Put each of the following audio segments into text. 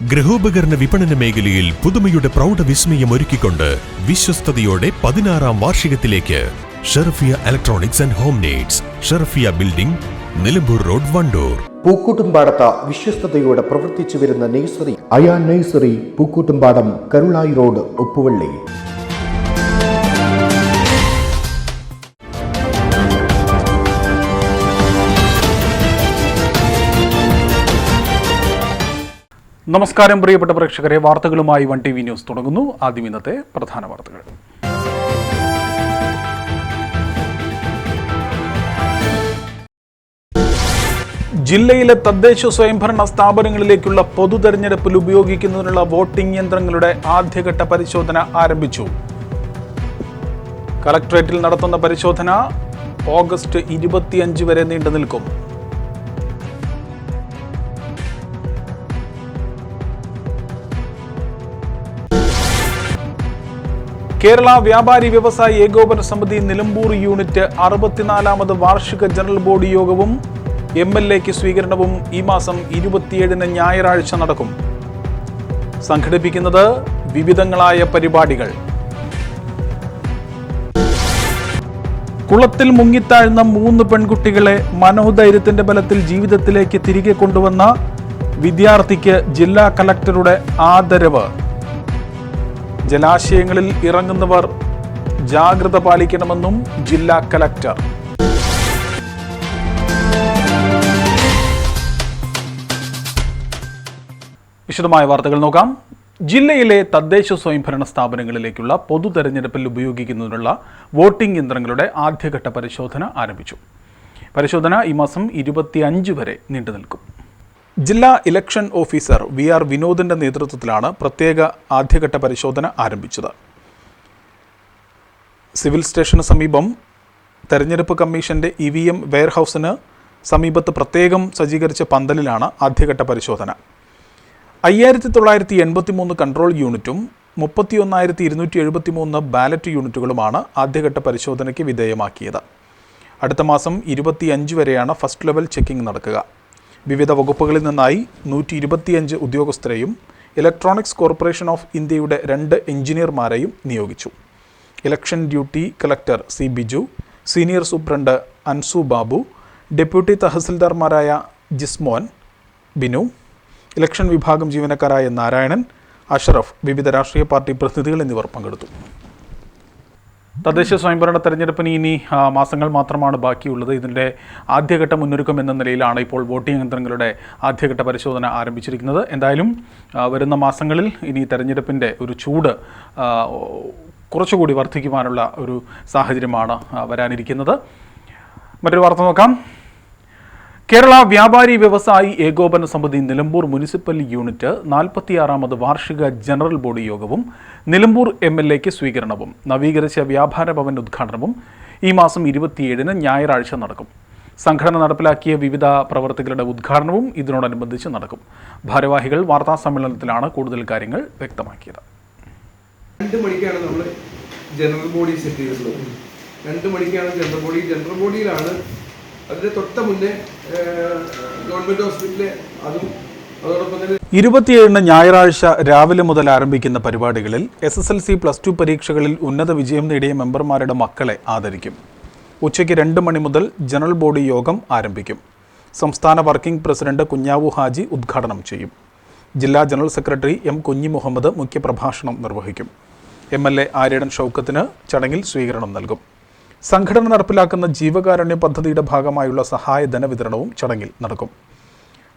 ഗൃഹോപകരണ വിപണന മേഖലയിൽ പുതുമയുടെ പ്രൗഢ വിസ്മയം ഒരുക്കിക്കൊണ്ട് വിശ്വസ്തയോടെ പതിനാറാം വാർഷികത്തിലേക്ക് Sherfiya electronics and home needs Sherfiya building Nilambur road Wandoor. പൂക്കൂട്ടുംപാടത്ത വിശ്വസ്തയോടെ പ്രവർത്തിച്ചു വരുന്ന nursery Ayan nursery Pookkottumpadam Karulai road Uppuvalli. നമസ്കാരം പ്രിയപ്പെട്ട പ്രേക്ഷകരെ. വാർത്തകളുമായി വൺ ടി വി ന്യൂസ് തുടങ്ങുന്നു. ആദ്യം ഇന്നത്തെ പ്രധാന വാർത്തകൾ. ജില്ലയിലെ തദ്ദേശ സ്വയംഭരണ സ്ഥാപനങ്ങളിലേക്കുള്ള പൊതു തെരഞ്ഞെടുപ്പിൽ ഉപയോഗിക്കുന്നതിനുള്ള വോട്ടിംഗ് യന്ത്രങ്ങളുടെ ആദ്യഘട്ട പരിശോധന ആരംഭിച്ചു. കളക്ടറേറ്റിൽ നടത്തുന്ന പരിശോധന ഓഗസ്റ്റ് ഇരുപത്തിയഞ്ച് വരെ നീണ്ടു നിൽക്കും കേരള വ്യാപാരി വ്യവസായി ഏകോപന സമിതി നിലമ്പൂർ യൂണിറ്റ് അറുപത്തിനാലാമത് വാർഷിക ജനറൽ ബോഡി യോഗവും എം എൽ എക്ക് സ്വീകരണവും ഈ മാസം ഇരുപത്തിയേഴിന് ഞായറാഴ്ച നടക്കും. സംഘടിപ്പിക്കുന്നത് വിവിധങ്ങളായ പരിപാടികൾ. കുളത്തിൽ മുങ്ങിത്താഴ്ന്ന മൂന്ന് പെൺകുട്ടികളെ മനോധൈര്യത്തിന്റെ ബലത്തിൽ ജീവിതത്തിലേക്ക് തിരികെ കൊണ്ടുവന്ന വിദ്യാർത്ഥിക്ക് ജില്ലാ കലക്ടറുടെ ആദരവ്. ജലാശയങ്ങളിൽ ഇറങ്ങുന്നവർ ജാഗ്രത പാലിക്കണമെന്നും ജില്ലാ കലക്ടർ. വിശദമായ വാർത്തകൾ നോക്കാം. ജില്ലയിലെ തദ്ദേശ സ്വയംഭരണ സ്ഥാപനങ്ങളിലേക്കുള്ള പൊതു തെരഞ്ഞെടുപ്പിൽ ഉപയോഗിക്കുന്നതിനുള്ള വോട്ടിംഗ് യന്ത്രങ്ങളുടെ ആദ്യഘട്ട പരിശോധന ആരംഭിച്ചു. പരിശോധന ഈ മാസം ഇരുപത്തിയഞ്ച് വരെ നീണ്ടു നിൽക്കും ജില്ലാ ഇലക്ഷൻ ഓഫീസർ വി ആർ വിനോദിന്റെ നേതൃത്വത്തിലാണ് പ്രത്യേക ആദ്യഘട്ട പരിശോധന ആരംഭിച്ചത്. സിവിൽ സ്റ്റേഷന് സമീപം തെരഞ്ഞെടുപ്പ് കമ്മീഷന്റെ ഇ വി എം വെയർഹൌസിന് സമീപത്ത് പ്രത്യേകം സജ്ജീകരിച്ച പന്തലിലാണ് ആദ്യഘട്ട പരിശോധന. അയ്യായിരത്തി തൊള്ളായിരത്തി എൺപത്തി മൂന്ന് കൺട്രോൾ യൂണിറ്റും മുപ്പത്തി ഒന്നായിരത്തി ഇരുന്നൂറ്റി എഴുപത്തി മൂന്ന് ബാലറ്റ് യൂണിറ്റുകളുമാണ് ആദ്യഘട്ട പരിശോധനയ്ക്ക് വിധേയമാക്കിയത്. അടുത്ത മാസം ഇരുപത്തിയഞ്ച് വരെയാണ് ഫസ്റ്റ് ലെവൽ ചെക്കിംഗ് നടക്കുക. വിവിധ വകുപ്പുകളിൽ നിന്നായി നൂറ്റി ഇരുപത്തിയഞ്ച് ഉദ്യോഗസ്ഥരെയും ഇലക്ട്രോണിക്സ് കോർപ്പറേഷൻ ഓഫ് ഇന്ത്യയുടെ രണ്ട് എഞ്ചിനീയർമാരെയും നിയോഗിച്ചു. Election duty collector C Biju senior superintendent Anzu Babu deputy തഹസിൽദാർമാരായ Jismon Binu election വിഭാഗം ജീവനക്കാരായ നാരായണൻ അഷറഫ് വിവിധ രാഷ്ട്രീയ പാർട്ടി പ്രതിനിധികൾ എന്നിവർ പങ്കെടുത്തു. തദ്ദേശ സ്വയംഭരണ തെരഞ്ഞെടുപ്പിന് ഇനി മാസങ്ങൾ മാത്രമാണ് ബാക്കിയുള്ളത്. ഇതിന്റെ ആദ്യഘട്ട മുന്നൊരുക്കം എന്ന നിലയിലാണ് ഇപ്പോൾ വോട്ടിംഗ് യന്ത്രങ്ങളുടെ ആദ്യഘട്ട പരിശോധന ആരംഭിച്ചിരിക്കുന്നത്. എന്തായാലും വരുന്ന മാസങ്ങളിൽ ഇനി തെരഞ്ഞെടുപ്പിന്റെ ഒരു ചൂട് കുറച്ചുകൂടി വർദ്ധിക്കുവാനുള്ള ഒരു സാഹചര്യമാണ് വരാനിരിക്കുന്നത്. മറ്റൊരു വാർത്ത നോക്കാം. കേരള വ്യാപാരി വ്യവസായി ഏകോപന സമിതി നിലമ്പൂർ മുനിസിപ്പൽ യൂണിറ്റ് നാൽപ്പത്തിയാറാമത് വാർഷിക ജനറൽ ബോഡി യോഗവും നിലമ്പൂർ എം എൽ എക്ക് സ്വീകരണവും നവീകരിച്ച വ്യാപാര ഭവൻ ഉദ്ഘാടനവും ഈ മാസം ഇരുപത്തിയേഴിന് ഞായറാഴ്ച നടക്കും. സംഘടന നടപ്പിലാക്കിയ വിവിധ പ്രവർത്തികളുടെ ഉദ്ഘാടനവും ഇതിനോടനുബന്ധിച്ച് നടക്കും. ഭാരവാഹികൾ വാർത്താ സമ്മേളനത്തിലാണ് കൂടുതൽ കാര്യങ്ങൾ വ്യക്തമാക്കിയത്. രണ്ട് മണിക്കാണ് നമ്മൾ ജനറൽ ബോഡി സെറ്റ് ചെയ്തിട്ടുള്ളത്. രണ്ട് മണിക്കാണ് ജനറൽ ബോഡി ജനറൽ ബോഡിയിലാണ് അതിന്റെ തൊട്ട മുന്നേ ഗവൺമെന്റ് ഹോസ്പിറ്റലിലെ അതും ഇരുപത്തിയേഴിന് ഞായറാഴ്ച രാവിലെ മുതൽ ആരംഭിക്കുന്ന പരിപാടികളിൽ S S L C plus two പരീക്ഷകളിൽ ഉന്നത വിജയം നേടിയ മെമ്പർമാരുടെ മക്കളെ ആദരിക്കും. ഉച്ചയ്ക്ക് രണ്ട് മണി മുതൽ ജനറൽ ബോഡി യോഗം ആരംഭിക്കും. സംസ്ഥാന വർക്കിംഗ് പ്രസിഡന്റ് കുഞ്ഞാവു ഹാജി ഉദ്ഘാടനം ചെയ്യും. ജില്ലാ ജനറൽ സെക്രട്ടറി എം കുഞ്ഞി മുഹമ്മദ് മുഖ്യപ്രഭാഷണം നിർവഹിക്കും. എം എൽ എ ആര്യടൻ ഷൗക്കത്തിന് ചടങ്ങിൽ സ്വീകരണം നൽകും. സംഘടന നടപ്പിലാക്കുന്ന ജീവകാരുണ്യ പദ്ധതിയുടെ ഭാഗമായുള്ള സഹായ ധനവിതരണവും ചടങ്ങിൽ നടക്കും.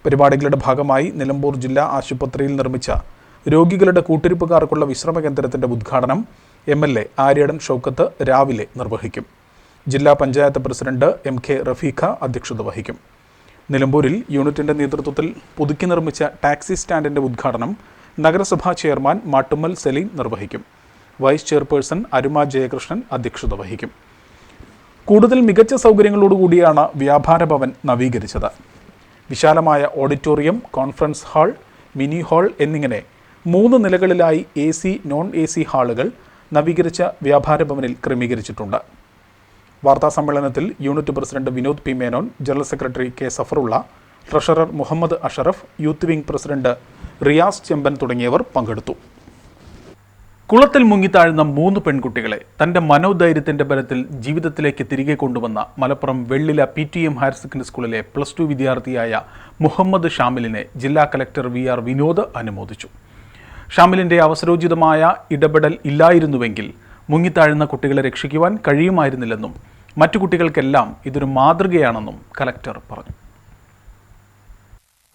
പരിപാടികളുടെ ഭാഗമായി നിലമ്പൂർ ജില്ലാ ആശുപത്രിയിൽ നിർമ്മിച്ച രോഗികളുടെ കൂട്ടിരിപ്പുകാർക്കുള്ള വിശ്രമ കേന്ദ്രത്തിന്റെ ഉദ്ഘാടനം M L A Aryadan Shoukath രാവിലെ നിർവഹിക്കും. ജില്ലാ panchayat president M K Rafeekha അധ്യക്ഷത വഹിക്കും. നിലമ്പൂരിൽ യൂണിറ്റിന്റെ നേതൃത്വത്തിൽ പുതുക്കി നിർമ്മിച്ച ടാക്സി സ്റ്റാൻഡിന്റെ ഉദ്ഘാടനം നഗരസഭാ ചെയർമാൻ മാട്ടുമ്മൽ സലീം നിർവഹിക്കും. വൈസ് ചെയർപേഴ്സൺ അരുമ ജയകൃഷ്ണൻ അധ്യക്ഷത വഹിക്കും. കൂടുതൽ മികച്ച സൗകര്യങ്ങളോടുകൂടിയാണ് വ്യാപാര ഭവൻ നവീകരിച്ചത്. വിശാലമായ auditorium conference hall mini hall എന്നിങ്ങനെ മൂന്ന് നിലകളിലായി A C non A C ഹാളുകൾ നവീകരിച്ച വ്യാപാര ഭവനിൽ ക്രമീകരിച്ചിട്ടുണ്ട്. വാർത്താ സമ്മേളനത്തിൽ unit president Vinod P Menon general secretary K Safarulla treasurer Muhammad Ashraf youth wing president Riyas Chemban തുടങ്ങിയവർ പങ്കെടുത്തു. കുളത്തിൽ മുങ്ങിത്താഴുന്ന മൂന്ന് പെൺകുട്ടികളെ തന്റെ മനോധൈര്യത്തിന്റെ ബലത്തിൽ ജീവിതത്തിലേക്ക് തിരികെ കൊണ്ടുവന്ന Malappuram Vellila P T M higher secondary സ്കൂളിലെ പ്ലസ് ടു വിദ്യാർത്ഥിയായ മുഹമ്മദ് ഷാമിലിനെ ജില്ലാ കലക്ടർ വി ആർ വിനോദ് അനുമോദിച്ചു. ഷാമിലിന്റെ അവസരോചിതമായ ഇടപെടൽ ഇല്ലായിരുന്നുവെങ്കിൽ മുങ്ങിത്താഴുന്ന കുട്ടികളെ രക്ഷിക്കുവാൻ കഴിയുമായിരുന്നില്ലെന്നും മറ്റു കുട്ടികൾക്കെല്ലാം ഇതൊരു മാതൃകയാണെന്നും കലക്ടർ പറഞ്ഞു.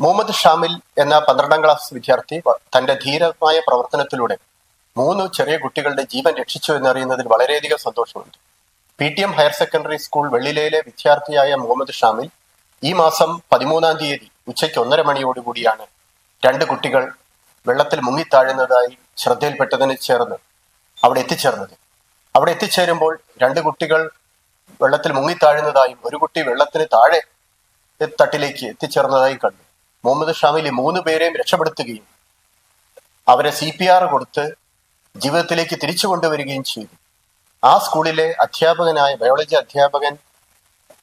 മുഹമ്മദ് ഷാമിൽ എന്ന പന്ത്രണ്ടാം ക്ലാസ് വിദ്യാർത്ഥി തന്റെ ധീരമായ പ്രവർത്തനത്തിലൂടെ മൂന്ന് ചെറിയ കുട്ടികളുടെ ജീവൻ രക്ഷിച്ചു എന്നറിയുന്നതിൽ വളരെയധികം സന്തോഷമുണ്ട്. P T M higher secondary school വെള്ളിലയിലെ വിദ്യാർത്ഥിയായ മുഹമ്മദ് ഷാമിൽ ഈ മാസം പതിമൂന്നാം തീയതി ഉച്ചയ്ക്ക് ഒന്നര മണിയോടുകൂടിയാണ് രണ്ട് കുട്ടികൾ വെള്ളത്തിൽ മുങ്ങിത്താഴുന്നതായി ശ്രദ്ധയിൽപ്പെട്ടതിന് ചേർന്ന് അവിടെ എത്തിച്ചേർന്നത്. അവിടെ എത്തിച്ചേരുമ്പോൾ രണ്ട് കുട്ടികൾ വെള്ളത്തിൽ മുങ്ങിത്താഴുന്നതായും ഒരു കുട്ടി വെള്ളത്തിന് താഴെ തട്ടിലേക്ക് എത്തിച്ചേർന്നതായും കണ്ടു. മുഹമ്മദ് ഷാമിലി മൂന്ന് പേരെയും രക്ഷപ്പെടുത്തുകയും അവരെ സി പി ആർ കൊടുത്ത് ജീവിതത്തിലേക്ക് തിരിച്ചു കൊണ്ടുവരികയും ചെയ്തു. ആ സ്കൂളിലെ അധ്യാപകനായ ബയോളജി അധ്യാപകൻ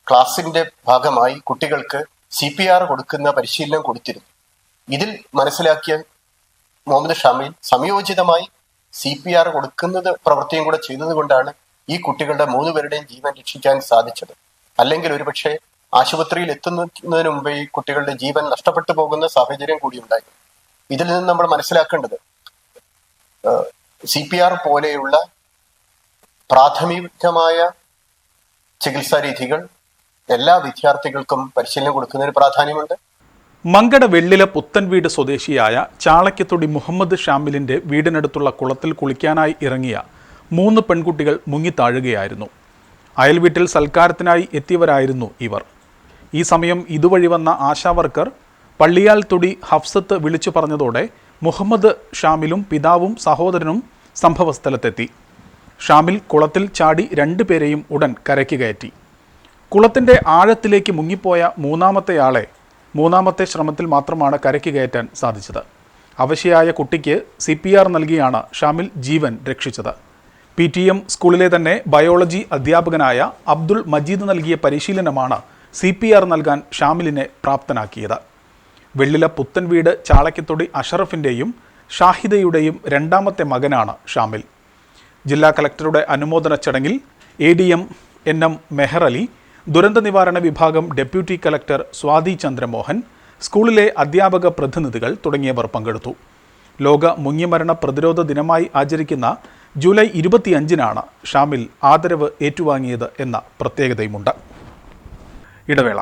ക്ലാസിന്റെ ഭാഗമായി കുട്ടികൾക്ക് സി പി ആർ കൊടുക്കുന്ന പരിശീലനം കൊടുത്തിരുന്നു. ഇതിൽ മനസ്സിലാക്കിയ മുഹമ്മദ് ഷാമിൽ സംയോജിതമായി സി പി ആർ കൊടുക്കുന്നത് പ്രവൃത്തിയും കൂടെ ചെയ്തത് കൊണ്ടാണ് ഈ കുട്ടികളുടെ മൂന്ന് പേരുടെയും ജീവൻ രക്ഷിക്കാൻ സാധിച്ചത്. അല്ലെങ്കിൽ ഒരുപക്ഷെ ആശുപത്രിയിൽ എത്തുന്നതിന് മുമ്പ് ഈ കുട്ടികളുടെ ജീവൻ നഷ്ടപ്പെട്ടു പോകുന്ന സാഹചര്യം കൂടി ഉണ്ടായി. ഇതിൽ നിന്ന് നമ്മൾ മനസ്സിലാക്കേണ്ടത് സി പി ആർ പോലെയുള്ള പ്രാഥമികമായ ചികിത്സാ രീതികൾ എല്ലാ വിദ്യാർത്ഥികൾക്കും പരിശീലനം കൊടുക്കുന്നതിന് പ്രാധാന്യമുണ്ട്. മങ്കട വെള്ളില പുത്തൻവീട് സ്വദേശിയായ ചാളക്കത്തൊടി മുഹമ്മദ് ഷാമിലിന്റെ വീടിനടുത്തുള്ള കുളത്തിൽ കുളിക്കാനായി ഇറങ്ങിയ മൂന്ന് പെൺകുട്ടികൾ മുങ്ങിത്താഴുകയായിരുന്നു. അയൽവീട്ടിൽ സൽക്കാരത്തിനായി എത്തിയവരായിരുന്നു ഇവർ. ഈ സമയം ഇതുവഴി വന്ന ആശാവർക്കർ പള്ളിയാൽ തൊടി ഹഫ്സത്ത് വിളിച്ചു പറഞ്ഞതോടെ മുഹമ്മദ് ഷാമിലും പിതാവും സഹോദരനും സംഭവസ്ഥലത്തെത്തി. ഷാമിൽ കുളത്തിൽ ചാടി രണ്ടുപേരെയും ഉടൻ കരയ്ക്ക് കയറ്റി. കുളത്തിന്റെ ആഴത്തിലേക്ക് മുങ്ങിപ്പോയ മൂന്നാമത്തെയാളെ മൂന്നാമത്തെ ശ്രമത്തിൽ മാത്രമാണ് കരയ്ക്ക് കയറ്റാൻ സാധിച്ചത്. അവശയായ കുട്ടിക്ക് സി പി ആർ നൽകിയാണ് ഷാമിൽ ജീവൻ രക്ഷിച്ചത്. പി ടി എം സ്കൂളിലെ തന്നെ ബയോളജി അധ്യാപകനായ അബ്ദുൾ മജീദ് നൽകിയ പരിശീലനമാണ് സി പി ആർ നൽകാൻ ഷാമിലിനെ പ്രാപ്തനാക്കിയത്. വെള്ളില പുത്തൻവീട് ചാളക്കത്തൊടി അഷറഫിന്റെയും ഷാഹിദയുടെയും രണ്ടാമത്തെ മകനാണ് ഷാമിൽ. ജില്ലാ കലക്ടറുടെ അനുമോദന ചടങ്ങിൽ A D M N M Mehar Ali ദുരന്ത നിവാരണ വിഭാഗം ഡെപ്യൂട്ടി കലക്ടർ സ്വാതി ചന്ദ്രമോഹൻ സ്കൂളിലെ അധ്യാപക പ്രതിനിധികൾ തുടങ്ങിയവർ പങ്കെടുത്തു. ലോക മുങ്ങിമരണ പ്രതിരോധ ദിനമായി ആചരിക്കുന്ന ജൂലൈ ഇരുപത്തിയഞ്ചിനാണ് ഷാമിൽ ആദരവ് ഏറ്റുവാങ്ങിയത് എന്ന പ്രത്യേകതയുമുണ്ട്. ഇടവേള.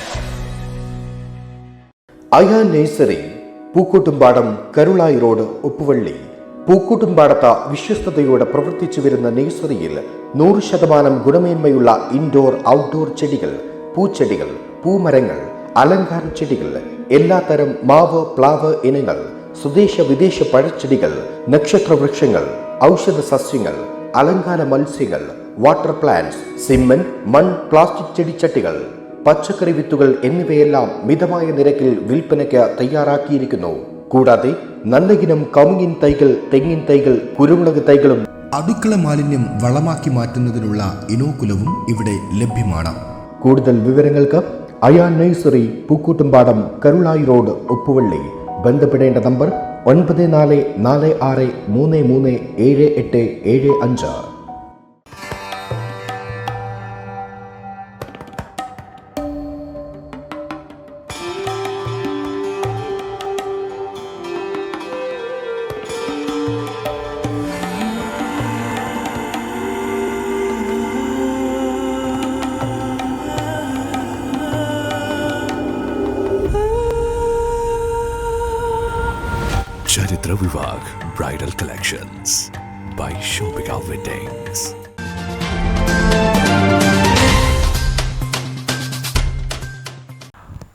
അയാ നേഴ്സറി പൂക്കോട്ടുംപാടം കരുളായി റോഡ് ഉപ്പുവള്ളി. പൂക്കൂട്ടുംപാടത്ത വിശ്വസ്തയോടെ പ്രവർത്തിച്ചു വരുന്ന നേഴ്സറിയിൽ നൂറ് ശതമാനം ഗുണമേന്മയുള്ള ഇൻഡോർ ഔട്ട്ഡോർ ചെടികൾ പൂച്ചെടികൾ പൂമരങ്ങൾ അലങ്കാര ചെടികൾ എല്ലാത്തരം മാവ് പ്ലാവ് ഇനങ്ങൾ സ്വദേശ വിദേശ പഴച്ചെടികൾ നക്ഷത്രവൃക്ഷങ്ങൾ ഔഷധ സസ്യങ്ങൾ അലങ്കാര മത്സ്യങ്ങൾ വാട്ടർ പ്ലാന്റ്സ് സിമ്മൻ മൺ പ്ലാസ്റ്റിക് ചെടിച്ചട്ടികൾ. പച്ചക്കറി വിത്തുകൾ എന്നിവയെല്ലാം മിതമായ നിരക്കിൽ വിൽപ്പനയ്ക്ക് തയ്യാറാക്കിയിരിക്കുന്നു. കൂടാതെ നല്ല ഇനം കമുങ്ങിൻ തൈകൾ തെങ്ങിൻ തൈകൾ കുരുമുളക് തൈകളും അടുക്കള മാലിന്യം വളമാക്കി മാറ്റുന്നതിനുള്ള ഇനോക്കുലവും ഇവിടെ ലഭ്യമാണ്. കൂടുതൽ വിവരങ്ങൾക്ക് അയാൾ നഴ്സറി പൂക്കൂട്ടുംപാടം കരുളായി റോഡ് ഉപ്പുവള്ളി. ബന്ധപ്പെടേണ്ട നമ്പർ ഒൻപത് നാല് നാല് ആറ് മൂന്ന് മൂന്ന് ഏഴ് എട്ട് ഏഴ് അഞ്ച്. Vivag Bridal Collections by ഷോപിക Weddings.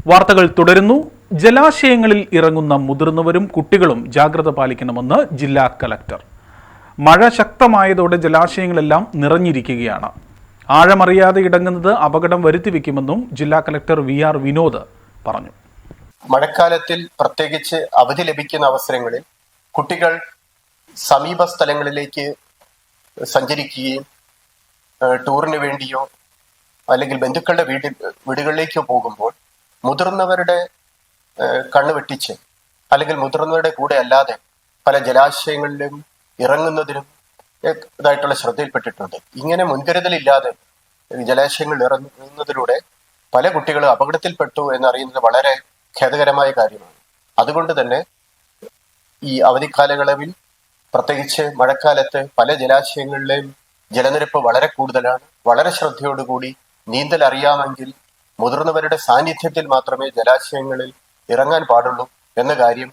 വാർത്തകൾ തുടരുന്നു. ജലാശയങ്ങളിൽ ഇറങ്ങുന്ന മുതിർന്നവരും കുട്ടികളും ജാഗ്രത പാലിക്കണമെന്ന് ജില്ലാ കലക്ടർ. മഴ ശക്തമായതോടെ ജലാശയങ്ങളെല്ലാം നിറഞ്ഞിരിക്കുകയാണ്. ആഴമറിയാതെ ഇടങ്ങുന്നത് അപകടം വരുത്തിവെക്കുമെന്നും ജില്ലാ കലക്ടർ വി ആർ വിനോദ് പറഞ്ഞു. മഴക്കാലത്തിൽ പ്രത്യേകിച്ച് അവധി ലഭിക്കുന്ന അവസരങ്ങളിൽ കുട്ടികൾ സമീപ സ്ഥലങ്ങളിലേക്ക് സഞ്ചരിക്കുകയും ടൂറിന് വേണ്ടിയോ അല്ലെങ്കിൽ ബന്ധുക്കളുടെ വീട് വീടുകളിലേക്കോ പോകുമ്പോൾ മുതിർന്നവരുടെ കണ്ണ് വെട്ടിച്ച് അല്ലെങ്കിൽ മുതിർന്നവരുടെ കൂടെ അല്ലാതെ പല ജലാശയങ്ങളിലും ഇറങ്ങുന്നതിനും ഇതായിട്ടുള്ള ശ്രദ്ധയിൽപ്പെട്ടിട്ടുണ്ട്. ഇങ്ങനെ മുൻകരുതലില്ലാതെ ജലാശയങ്ങളിൽ ഇറങ്ങുന്നതിലൂടെ പല കുട്ടികളും അപകടത്തിൽപ്പെട്ടു എന്നറിയുന്നത് വളരെ ഖേദകരമായ കാര്യമാണ്. അതുകൊണ്ട് തന്നെ ഈ അവധിക്കാലയളവിൽ പ്രത്യേകിച്ച് മഴക്കാലത്ത് പല ജലാശയങ്ങളിലെയും ജലനിരപ്പ് വളരെ കൂടുതലാണ്. വളരെ ശ്രദ്ധയോടുകൂടി നീന്തൽ അറിയാമെങ്കിൽ മുതിർന്നവരുടെ സാന്നിധ്യത്തിൽ മാത്രമേ ജലാശയങ്ങളിൽ ഇറങ്ങാൻ പാടുള്ളൂ എന്ന കാര്യം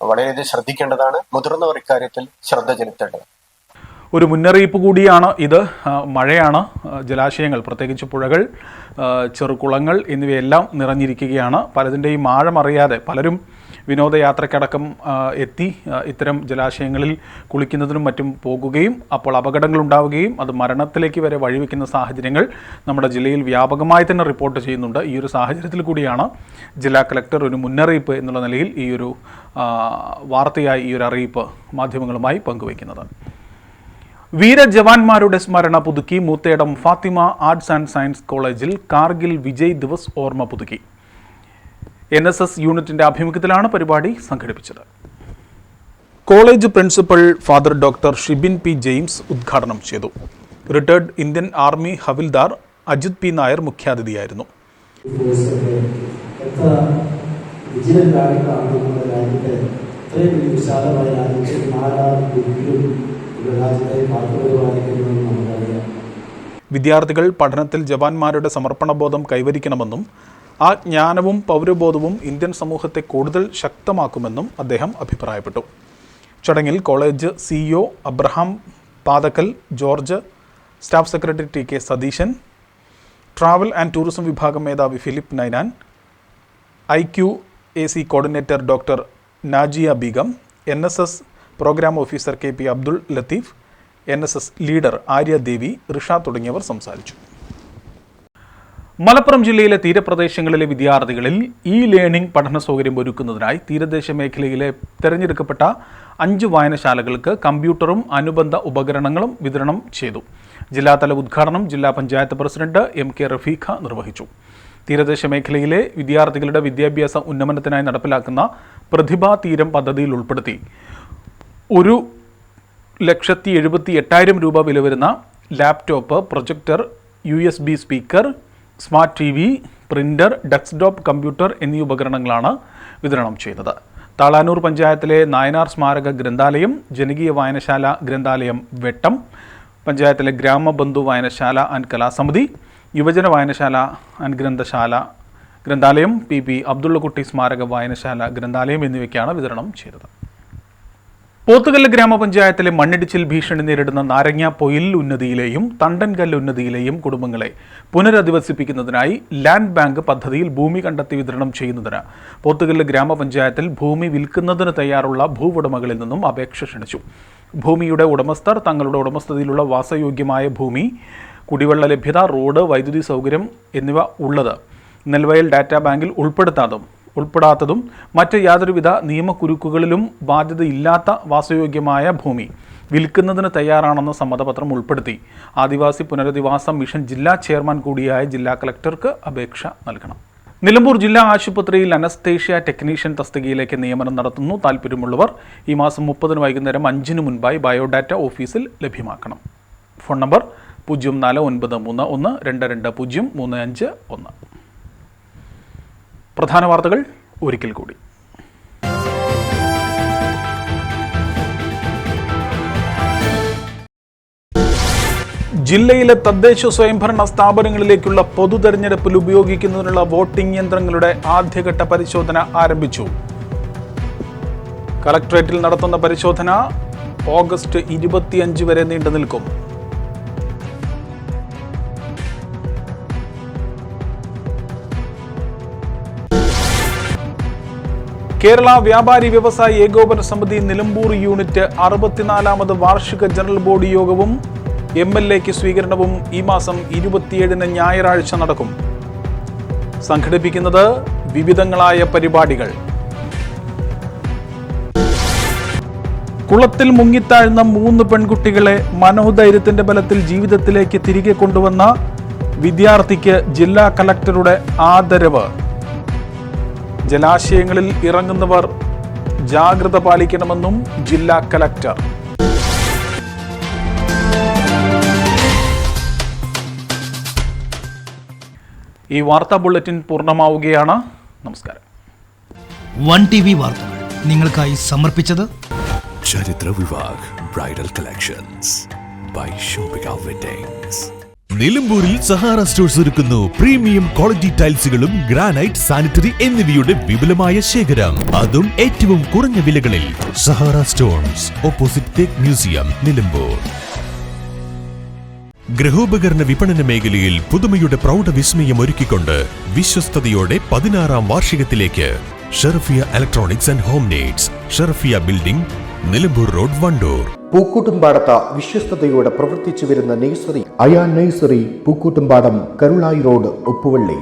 വളരെയധികം ശ്രദ്ധിക്കേണ്ടതാണ്. മുതിർന്നവർ ഇക്കാര്യത്തിൽ ശ്രദ്ധ ചെലുത്തേണ്ടത് ഒരു മുന്നറിയിപ്പ് കൂടിയാണ് ഇത്. മഴയാണ് ജലാശയങ്ങൾ പ്രത്യേകിച്ച് പുഴകൾ ചെറുകുളങ്ങൾ എന്നിവയെല്ലാം നിറഞ്ഞിരിക്കുകയാണ്. പലതിന്റെയും ആഴമറിയാതെ പലരും വിനോദയാത്രയ്ക്കടക്കം എത്തി ഇത്തരം ജലാശയങ്ങളിൽ കുളിക്കുന്നതിനും മറ്റും പോകുകയും അപ്പോൾ അപകടങ്ങൾ ഉണ്ടാവുകയും അത് മരണത്തിലേക്ക് വരെ വഴിവെക്കുന്ന സാഹചര്യങ്ങൾ നമ്മുടെ ജില്ലയിൽ വ്യാപകമായി തന്നെ റിപ്പോർട്ട് ചെയ്യുന്നുണ്ട്. ഈ ഒരു സാഹചര്യത്തിൽ കൂടിയാണ് ജില്ലാ കളക്ടർ ഒരു മുന്നറിയിപ്പ് എന്നുള്ള നിലയിൽ ഈ ഒരു വാർത്തയായി ഈ ഒരു അറിയിപ്പ് മാധ്യമങ്ങളുമായി പങ്കുവയ്ക്കുന്നത്. വീരജവാന്മാരുടെ സ്മരണ പുതുക്കി Moothedam Fathima arts and science കോളേജിൽ കാർഗിൽ വിജയ് ദിവസ് ഓർമ്മ പുതുക്കി. എൻ എസ് എസ് യൂണിറ്റിന്റെ ആഭിമുഖ്യത്തിലാണ് പരിപാടി സംഘടിപ്പിച്ചത്. College principal father doctor Shibin P James ഉദ്ഘാടനം ചെയ്തു. Retired Indian army havildar Ajith P Nair മുഖ്യാതിഥിയായിരുന്നു. വിദ്യാർത്ഥികൾ പഠനത്തിൽ ജവാന്മാരുടെ സമർപ്പണബോധം കൈവരിക്കണമെന്നും ആ ജ്ഞാനവും പൗരബോധവും ഇന്ത്യൻ സമൂഹത്തെ കൂടുതൽ ശക്തമാക്കുമെന്നും അദ്ദേഹം അഭിപ്രായപ്പെട്ടു. ചടങ്ങിൽ college CEO Abraham Pathakkal George staff secretary T K Satheeshan travel and tourism വിഭാഗം മേധാവി Philip Ninan I Q A C coordinator doctor Najiya Beegum N S S program officer K P Abdul Latheef N S S leader Arya Devi Risha തുടങ്ങിയവർ സംസാരിച്ചു. മലപ്പുറം ജില്ലയിലെ തീരപ്രദേശങ്ങളിലെ വിദ്യാർത്ഥികളിൽ E learning പഠന സൗകര്യം ഒരുക്കുന്നതിനായി തീരദേശ മേഖലയിലെ തിരഞ്ഞെടുക്കപ്പെട്ട അഞ്ച് വായനശാലകൾക്ക് കമ്പ്യൂട്ടറും അനുബന്ധ ഉപകരണങ്ങളും വിതരണം ചെയ്തു. ജില്ലാതല ഉദ്ഘാടനം ജില്ലാ panchayat president M K Rafeekha നിർവഹിച്ചു. തീരദേശ മേഖലയിലെ വിദ്യാർത്ഥികളുടെ വിദ്യാഭ്യാസ ഉന്നമനത്തിനായി നടപ്പിലാക്കുന്ന പ്രതിഭാ തീരം പദ്ധതിയിൽ ഉൾപ്പെടുത്തി ഒരു ലക്ഷത്തി എഴുപത്തി എട്ടായിരം രൂപ വില വരുന്ന laptop projector U S B speaker smart T V printer desktop computer എന്നീ ഉപകരണങ്ങളാണ് വിതരണം ചെയ്തത്. താളാനൂർ പഞ്ചായത്തിലെ നായനാർ സ്മാരക ഗ്രന്ഥാലയം ജനകീയ വായനശാല ഗ്രന്ഥാലയം വെട്ടം പഞ്ചായത്തിലെ ഗ്രാമബന്ധു വായനശാല ആൻഡ് കലാസമിതി യുവജന വായനശാല ആൻഡ് ഗ്രന്ഥശാല ഗ്രന്ഥാലയം പി പി അബ്ദുള്ളക്കുട്ടി സ്മാരക വായനശാല ഗ്രന്ഥാലയം എന്നിവയ്ക്കാണ് വിതരണം ചെയ്തത്. പോത്തുകല്ല് ഗ്രാമപഞ്ചായത്തിലെ മണ്ണിടിച്ചിൽ ഭീഷണി നേരിടുന്ന നാരങ്ങ പൊയിൽ ഉന്നതിയിലെയും തണ്ടൻകല്ല് ഉന്നതിയിലെയും കുടുംബങ്ങളെ പുനരധിവസിപ്പിക്കുന്നതിനായി ലാൻഡ് ബാങ്ക് പദ്ധതിയിൽ ഭൂമി കണ്ടെത്തി വിതരണം ചെയ്യുന്നതിന് പോത്തുകല്ല് ഗ്രാമപഞ്ചായത്തിൽ ഭൂമി വിൽക്കുന്നതിന് തയ്യാറുള്ള ഭൂവുടമകളിൽ നിന്നും അപേക്ഷ ക്ഷണിച്ചു. ഭൂമിയുടെ ഉടമസ്ഥർ തങ്ങളുടെ ഉടമസ്ഥതയിലുള്ള വാസയോഗ്യമായ ഭൂമി കുടിവെള്ള ലഭ്യത റോഡ് വൈദ്യുതി സൗകര്യം എന്നിവ ഉള്ളത് നെൽവയൽ ഡാറ്റാ ബാങ്കിൽ ഉൾപ്പെടുത്താതും ഉൾപ്പെടാത്തതും മറ്റ് യാതൊരുവിധ നിയമക്കുരുക്കുകളിലും ബാധ്യതയില്ലാത്ത വാസയോഗ്യമായ ഭൂമി വിൽക്കുന്നതിന് തയ്യാറാണെന്ന സമ്മതപത്രം ഉൾപ്പെടുത്തി. ആദിവാസി പുനരധിവാസ മിഷൻ ജില്ലാ ചെയർമാൻ കൂടിയായ ജില്ലാ കളക്ടർക്ക് അപേക്ഷ നൽകണം. നിലമ്പൂർ ജില്ലാ ആശുപത്രിയിൽ അനസ്തേഷ്യ ടെക്നീഷ്യൻ തസ്തികയിലേക്ക് നിയമനം നടത്തുന്നു. താല്പര്യമുള്ളവർ ഈ മാസം മുപ്പതിന് വൈകുന്നേരം അഞ്ചിന് മുൻപായി ബയോഡാറ്റ ഓഫീസിൽ ലഭ്യമാക്കണം. ഫോൺ നമ്പർ പൂജ്യം നാല് ഒൻപത് മൂന്ന് ഒന്ന് രണ്ട് രണ്ട് പൂജ്യം മൂന്ന് അഞ്ച് ഒന്ന്. പ്രധാന വാർത്തകൾ ഒരിക്കൽ കൂടി. ജില്ലയിലെ തദ്ദേശ സ്വയംഭരണ സ്ഥാപനങ്ങളിലേക്കുള്ള പൊതു തെരഞ്ഞെടുപ്പിൽ ഉപയോഗിക്കുന്നതിനുള്ള വോട്ടിംഗ് യന്ത്രങ്ങളുടെ ആദ്യഘട്ട പരിശോധന ആരംഭിച്ചു. കളക്ടറേറ്റിൽ നടത്തുന്ന പരിശോധന ഓഗസ്റ്റ് ഇരുപത്തിയഞ്ച് വരെ നീണ്ടു നിൽക്കും കേരള വ്യാപാരി വ്യവസായി ഏകോപന സമിതി നിലമ്പൂർ യൂണിറ്റ് അറുപത്തിനാലാമത് വാർഷിക ജനറൽ ബോഡി യോഗവും എം എൽ എക്ക് സ്വീകരണവും ഈ മാസം ഇരുപത്തിയേഴിന് ഞായറാഴ്ച നടക്കും. സംഘടിപ്പിക്കുന്നത് വിവിധങ്ങളായ പരിപാടികൾ. കുളത്തിൽ മുങ്ങിത്താഴ്ന്ന മൂന്ന് പെൺകുട്ടികളെ മനോധൈര്യത്തിന്റെ ബലത്തിൽ ജീവിതത്തിലേക്ക് തിരികെ കൊണ്ടുവന്ന വിദ്യാർത്ഥിക്ക് ജില്ലാ കലക്ടറുടെ ആദരവ്. ജലാശയങ്ങളിൽ ഇറങ്ങുന്നവർ ജാഗ്രത പാലിക്കണമെന്നും ജില്ലാ കലക്ടർ. ഈ വാർത്താ ബുള്ളറ്റിൻ പൂർണമാവുകയാണ്. നമസ്കാരം. വൺ ടി വി വാർത്തകൾ നിങ്ങൾക്കായി സമർപ്പിച്ചത് ചരിത്ര Vivah bridal collections by Shobika Weddings. നിലമ്പൂരിൽ സഹാറ സ്റ്റോഴ്സ് ഒരുക്കുന്നു. പ്രീമിയം ക്വാളിറ്റി ടൈൽസുകളും ഗ്രാനൈറ്റ് സാനിറ്ററി എന്നിവയുടെ വിപുലമായ ശേഖരം. അതും ഏറ്റവും കുറഞ്ഞ വിലകളിൽ. Sahara stones opposite teak museum Nilambur. ഗൃഹോപകരണ വിപണന മേഖലയിൽ പുതുമയുടെ പ്രൗഢ വിസ്മയം ഒരുക്കിക്കൊണ്ട് വിശ്വസ്തയോടെ പതിനാറാം വാർഷികത്തിലേക്ക് Sherfiya electronics and home needs Sherfiya building Nilambur road Vandoor. പൂക്കൂട്ടുംപാടത്ത് വിശ്വസ്തയോടെ പ്രവർത്തിച്ചു വരുന്ന nursery Ayan nursery Pookkuttumpadam Karulai road Uppuvalli.